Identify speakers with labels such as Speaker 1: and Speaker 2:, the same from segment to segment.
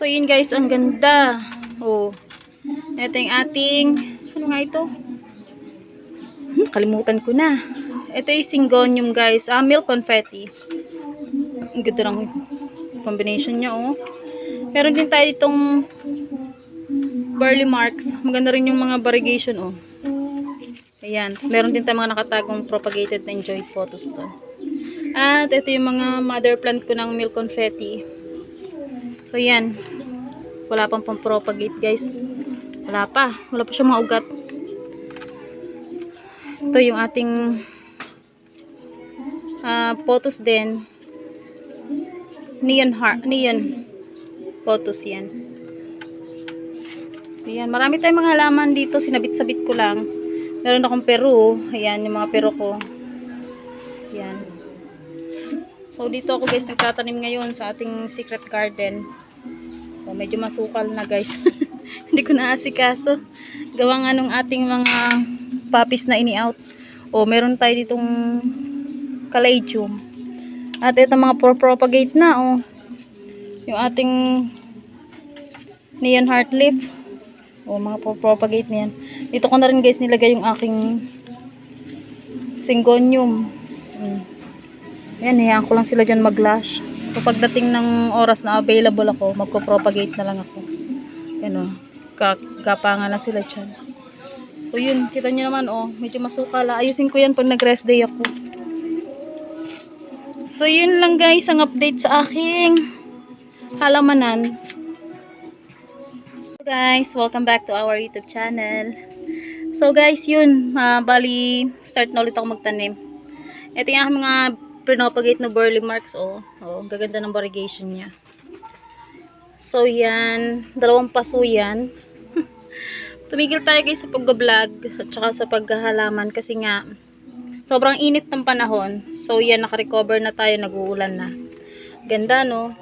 Speaker 1: So, yun guys, ang ganda. Oh. Ito yung ating, ano nga ito? Hmm, kalimutan ko na. Ito yung syngonium guys. Ah, milk confetti. Ang ganda ng combination niya, oh. Meron din tayo ditong barley marks. Maganda rin yung mga variegation, oh. Ayan. Tapos meron din tayo mga nakatagong propagated na enjoyed photos to. At ito yung mga mother plant ko ng milk confetti. So, yan. Wala pang pang propagate, guys. Wala pa. Wala pa siya mga ugat. Ito yung ating ah photos din. Neon heart, neon photos yan. So, yan. Marami tayong mga halaman dito. Sinabit-sabit ko lang. Meron akong Peru. Ayan, yung mga Peru ko. Yan. So, dito ako guys nagtatanim ngayon sa ating secret garden. So, medyo masukal na guys. Hindi ko naasikaso. Gawa nga nung ating mga puppies na ini-out. O, meron tayo ditong caladium. At ito mga pro-propagate na, oh. Yung ating neon heart leaf. O, mga pro-propagate na yan. Dito ko na rin guys nilagay yung aking syngonium. Hmm. Ayan, hayaan ko lang sila dyan mag-lash. So, pagdating ng oras na available ako, magpo-propagate na lang ako. Yan o. Gapangan na sila dyan. So, yun. Kita nyo naman, oh. Medyo masukal. ah. Ayusin ko yan pag nag-rest day ako. So, yun lang guys, ang update sa aking halamanan. So, guys, welcome back to our YouTube channel. So, guys, yun. ah, bali, start na ulit ako magtanim. Ito yung mga pinopagate na burley marks, oh. Oh, gaganda ng variegation niya. So, yan. Dalawang paso yan. Tumigil tayo guys sa pag-vlog at saka sa paghahalaman kasi nga sobrang init ng panahon. So, yan. Nakarecover na tayo. Nag-uulan na. Ganda, no?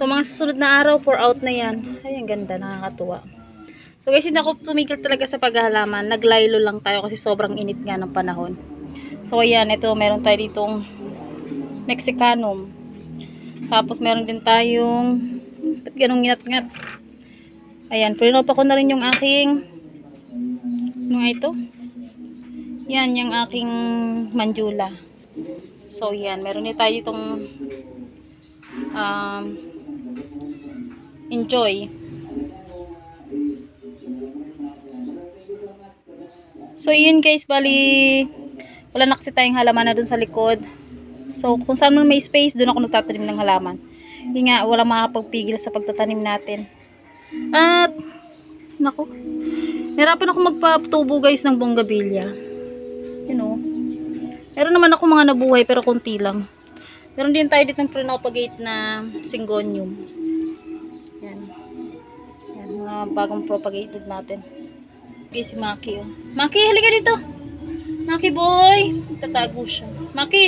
Speaker 1: So, mga susunod na araw, pour out na yan. Ay, ang ganda. Nakakatuwa. So, guys, hindi ako tumigil talaga sa paghahalaman. Naglaylo lang tayo kasi sobrang init nga ng panahon. So, ayan, ito, meron tayo ditong Mexicanum. Tapos, meron din tayong, ba't ganong ngat-ngat? Ayan, pinop ko na rin yung aking, ano nga ito? Yan, yung aking manjula. So, yan, meron din tayo ditong, um, enjoy. So, yun guys, bali, wala na kasi tayong halaman na dun sa likod. So, kung saan man may space, dun ako nagtatanim ng halaman. Hindi nga, wala makakapagpigil sa pagtatanim natin. At, naku, nahirapan ako magpatubo guys ng bonggabilya. You know, meron naman ako mga nabuhay pero konti lang. Meron din tayo dito ng propagate na syngonium. Yan. Yan, mga bagong propagated natin. Okay, si Maki, oh. Maki, halika dito. Maki, boy. Tatago siya. Maki!